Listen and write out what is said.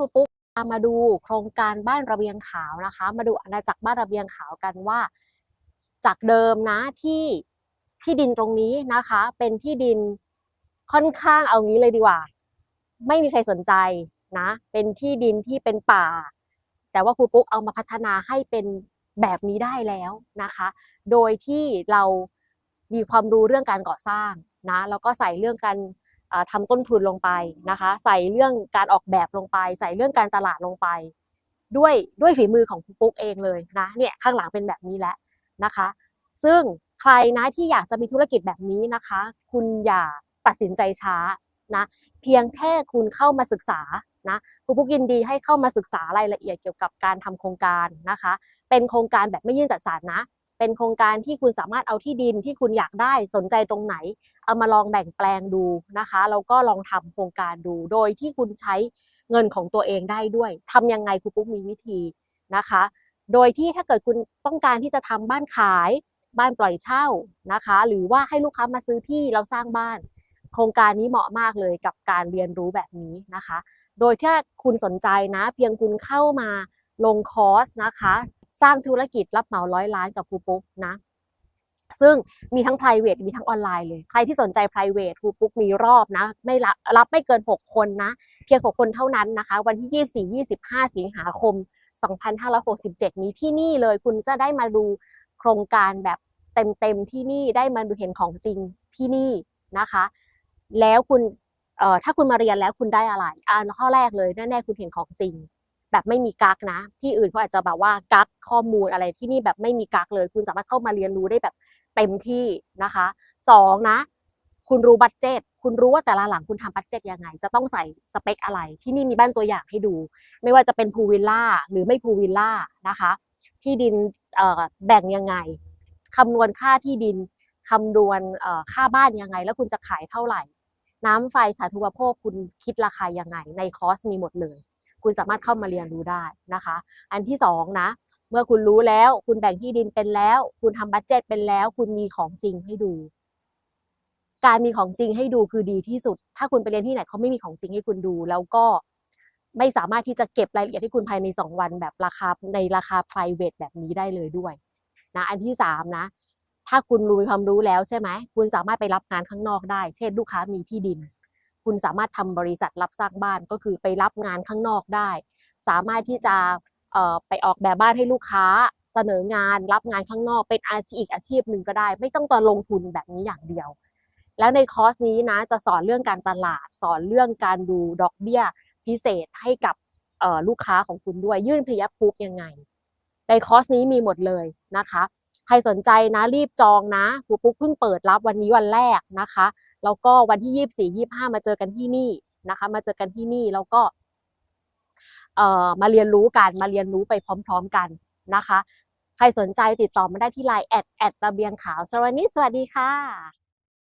รูปุ๊กพามาดูโครงการบ้านระเบียงขาวนะคะ มาดูอาณาจักรบ้านระเบียงขาวกันว่า จากเดิมนะที่ที่ดินตรงนี้นะคะ เป็นที่ดินค่อนข้างเอางี้เลยดีกว่า ไม่มีใครสนใจนะ เป็นที่ดินที่เป็นป่า แต่ว่าครูปุ๊กเอามาพัฒนาให้เป็นแบบนี้ได้แล้วนะคะ โดยที่เรามีความรู้เรื่องการก่อสร้างนะแล้วก็ใส่เรื่องการ ทำต้นทุนลงไปนะคะ ใส่เรื่องการออกแบบลงไป ใส่เรื่องการตลาดลงไป ด้วยด้วยฝีมือของครูปุ๊กเองเลยนะเนี่ยข้างหลังเป็นแบบนี้แหละนะคะ ซึ่งใครนะที่อยากจะมีธุรกิจแบบนี้นะคะ คุณอย่าตัดสินใจช้านะเพียงแค่คุณเข้ามาศึกษานะครูปุ๊กยินดีให้เข้ามาศึกษารายละเอียดเกี่ยวกับการทำโครงการนะคะ เป็นโครงการแบบไม่ยื่นจัดสรรนะ เป็นโครงการที่คุณสามารถเอาที่ดินที่คุณอยากได้สนใจตรงไหน เอามาลองแบ่งแปลงดูนะคะแล้วก็ลองทำโครงการดู โดยที่คุณใช้เงินของตัวเองได้ด้วยทำยังไงครูปุ๊กมีวิธีนะคะ โดยที่ถ้าเกิดคุณต้องการที่จะทำบ้านขายบ้านปล่อยเช่านะคะ หรือว่าให้ลูกค้ามาซื้อที่เราสร้างบ้าน โครงการนี้เหมาะมากเลยกับการเรียนรู้แบบนี้นะคะ โดยถ้าคุณสนใจนะ เพียงคุณเข้ามาลงคอร์สนะคะ สร้างธุรกิจรับเหมาร้อยล้านกับครูปุ๊กนะ ซึ่งมีทั้ง private มีทั้งออนไลน์เลย ใครที่สนใจ private ครูปุ๊กมีรอบนะ ไม่รับรับไม่เกิน 6 คนนะ เพียง 6 คนเท่านั้นนะคะ วันที่ 24 25 สิงหาคม 2567 นี้ที่นี่เลยคุณจะได้มาดูโครงการแบบเต็มๆที่นี่ได้มาดูเห็นของจริงที่นี่นะคะ แล้วคุณถ้าคุณมาเรียนแล้วคุณได้อะไรอ่าข้อแรกเลยแน่ๆคุณเห็นของจริง แบบไม่มีกักนะ ที่อื่นเขาอาจจะแบบว่ากักข้อมูลอะไรที่นี่แบบไม่มีกักเลย คุณสามารถเข้ามาเรียนรู้ได้แบบเต็มที่นะคะสองนะ คุณรู้บัตเจตคุณรู้ว่าแต่ละหลังคุณทำบัตเจตยังไง จะต้องใส่สเปคอะไร ที่นี่มีบ้านตัวอย่างให้ดู ไม่ว่าจะเป็นพูวิลล่าหรือไม่พูวิลล่านะคะ ที่ดินแบ่งยังไงคำนวณค่าที่ดินคำนวณค่าบ้านยังไง แล้วคุณจะขายเท่าไหร่ น้ำไฟสาธารณูปโภคคุณคิดราคายังไง ในคอสมีหมดเลย คุณสามารถเข้ามาเรียนรู้ได้นะคะ อันที่สองนะเมื่อคุณรู้แล้ว คุณแบ่งที่ดินเป็นแล้ว คุณทำบัตเจ็ตเป็นแล้ว คุณมีของจริงให้ดู การมีของจริงให้ดูคือดีที่สุด ถ้าคุณไปเรียนที่ไหนเขาไม่มีของจริงให้คุณดู แล้วก็ไม่สามารถที่จะเก็บรายละเอียดให้คุณภายใน 2 วันแบบราคาในราคา private แบบนี้ได้เลยด้วยนะอันที่สามนะถ้าคุณรู้ความรู้แล้วใช่ไหมคุณสามารถไปรับงานข้างนอกได้ เช่น ลูกค้ามีที่ดิน คุณสามารถทำบริษัทรับสร้างบ้านก็คือไปรับงานข้างนอกได้ สามารถที่จะไปออกแบบบ้านให้ลูกค้า เสนองานรับงานข้างนอกเป็นอาชีพอีกอาชีพหนึ่งก็ได้ ไม่ต้องตอนลงทุนแบบนี้อย่างเดียว แล้วในคอร์สนี้นะจะสอนเรื่องการตลาด สอนเรื่องการดูดอกเบี้ยพิเศษให้กับลูกค้าของคุณด้วยยื่นพรีแอปพูฟยังไง ในคอร์สนี้มีหมดเลยนะคะ ครสนใจนะรีบจองนะครูปุ๊กเพิ่งเปิดรับวันนี้วันแรกนะคะ แล้วก็วันที่ยี่สี่ยี่ห้ามาเจอกันที่นี่นะคะ มาเจอกันที่นี่แล้วก็เอ่อมาเรียนรู้กันมาเรียนรู้ไปพร้อม ๆกันนะคะ ใครสนใจติดต่อมาได้ที่ไลน์แอดแอดระเบียงขาวสวัสดีสวัสดีค่ะ